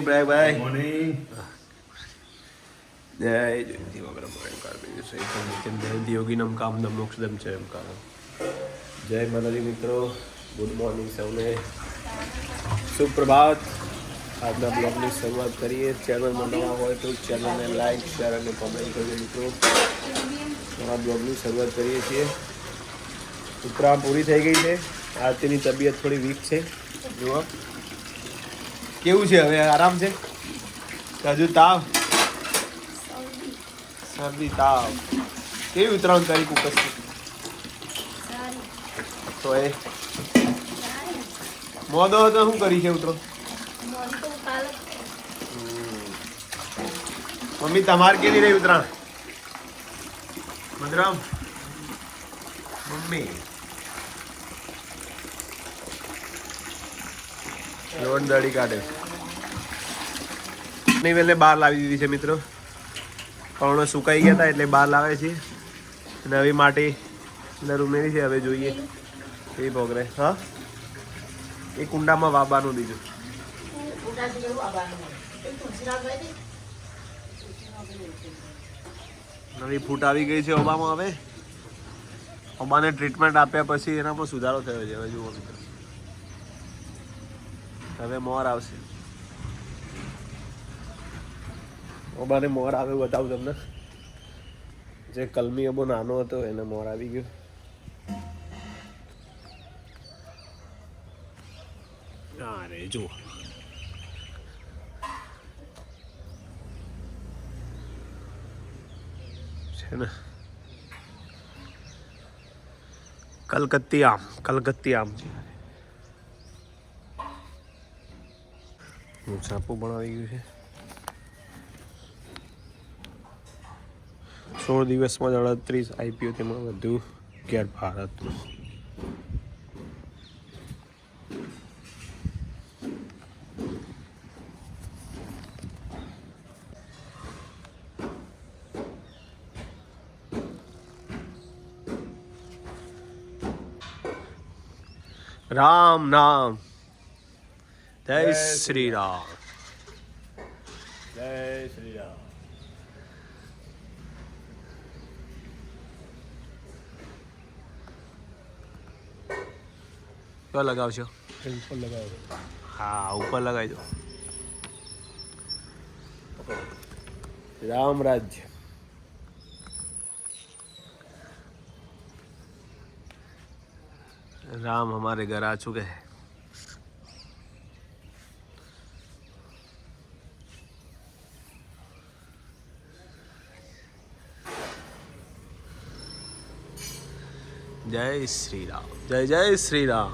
Bye bye morning જય જયંતિ વગર ભયંકર બીજું સહી તો નિત્યમ જયંતિ યોગીનમ કામદમ મોક્ષદમ છે એમ કારણ જય માતાજી મિત્રો. ગુડ મોર્નિંગ સૌને. સુપ્રભાત. આજના બ્લોગની શરૂઆત કરીએ. ચેનલમાં નવા હોય તો ચેનલને લાઈક શેર અને કોમેન્ટ કરજો મિત્રો. નવા બ્લોગની શરૂઆત કરીએ છીએ. ઉત્તરાયણ પૂરી થઈ ગઈ છે. આરતીની તબિયત થોડી વીક છે. જુઓ. કેવું છે હવે? આરામ છે? હજુ તાવ? શરદી, તાવ. કેવી ઉત્તરાયણ તારીખ ઉપસ્થિત? તો એ. મોદો હતો, શું કરી છે ઉતરો મમ્મી, તમારે કેવી રહી ઉતરાણ મધરામ મમ્મી. લોન દડી કાઢે. નહીં બહાર લાવી દીધી છે મિત્રો. પણ સુકાઈ ગયા હતા એટલે બહાર લાવે છે. નવી માટી અંદર ઉમેરી છે, હવે જોઈએ. એ ભોગરે. હા? એ કુંડામાં વાબાનું બીજું. નવી ફૂટ આવી ગઈ છે, ઓબામાં હવે. ઓબાને ટ્રીટમેન્ટ આપ્યા પછી એનામાં સુધારો થયો છે, હવે જુઓ મિત્રો. હવે મોર આવશે. ઓબાને મોર આવે બતાવું તમને. જે કલમી અબો નાનો હતો એને મોર આવી ગયો. અરે જુઓ. છે ને? કલકત્તી આમ કલકત્તી આમ. છે છાપું પણ આવી ગયું છે. સોળ દિવસમાં જ અડત્રીસ આઈપીઓ તેમાં વધુ ગેટ ભારતનું. રામ નામ જય શ્રી રામ જય શ્રી રામ કયો લગાવશો ઉપર લગાવો હા ઉપર લગાવી દો રામ રાજ્ય राम हमारे घर आ चुके हैं જય શ્રી રામ જય જય શ્રી રામ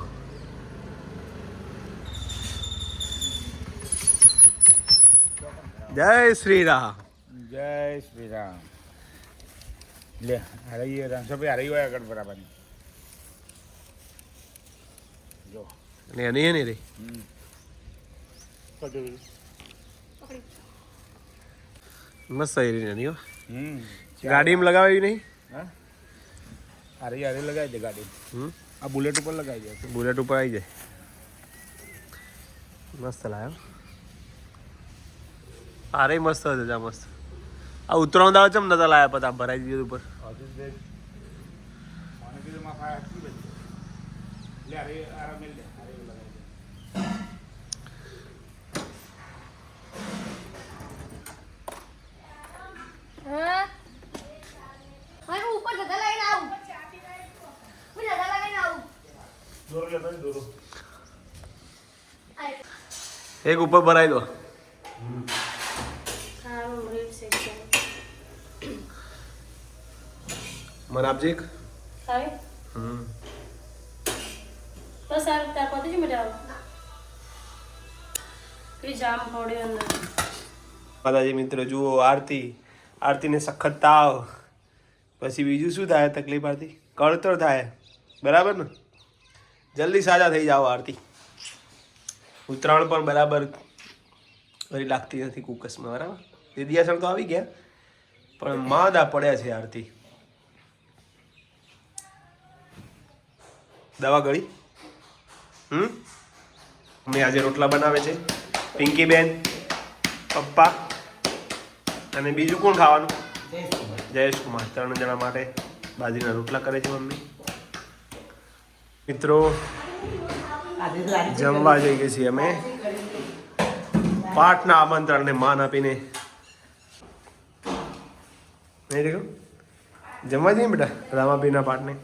જય શ્રી રામ જય શ્રી રામ લે હરાઈએ રામસભાઈ હરાઈ હોય આગળ બરાબર. જો. ને એની એની રે મસ્ત આવી રહી ગાડીમાં લગાવી નહીં? હારે અરે લગાવી દે ગાડી. હમ? આ બુલેટ ઉપર લગાવી દે. બુલેટ ઉપર આવી જાય. મસ્ત લાવ્યો હારે મસ્ત હતો જા મસ્ત. આ ઉતરાણ દાવ ચમ નતા લાયા પતા? ભરાઈ દીધું ઉપર. આશીષભાઈ મને કીધું માં ફાય આટલી બધી. લે હારે આરામ મિલ એક ઉપર ભરાઈ દો. મને આપજે એક? હમ. તો સારું ત્યાં પહોંચી જ મજા આવે. જામ પડે અંદર. માતાજી મિત્ર જુઓ આરતી. આરતીને સખત તાવ. પછી બીજું શું થાય તકલીફ આરતી? કળતર થાય. બરાબર ને? જલ્દી સાજા થઈ જાઓ, આરતી. ઉત્તરાયણ પણ બરાબર વરી લાગતી નથી કુકસમાં બરાબર? દિદિયાસણ તો આવી ગયા, પણ માદા પડ્યા છે, આરતી. દવા ગળી? હમ? મેં આજે રોટલા બનાવે છે. પિંકી બેન, પપ્પા, અને બીજું કોણ ખાવાનું? જયેશ કુમાર ત્રણ જણા માટે બાજરીના રોટલા કરે છે મમ્મી. મિત્રો જમવા જઈએ છીએ અમે. પાઠના આમંત્રણને માન આપીને. જમવા જઈએ બેટા રામાપીના પાઠને?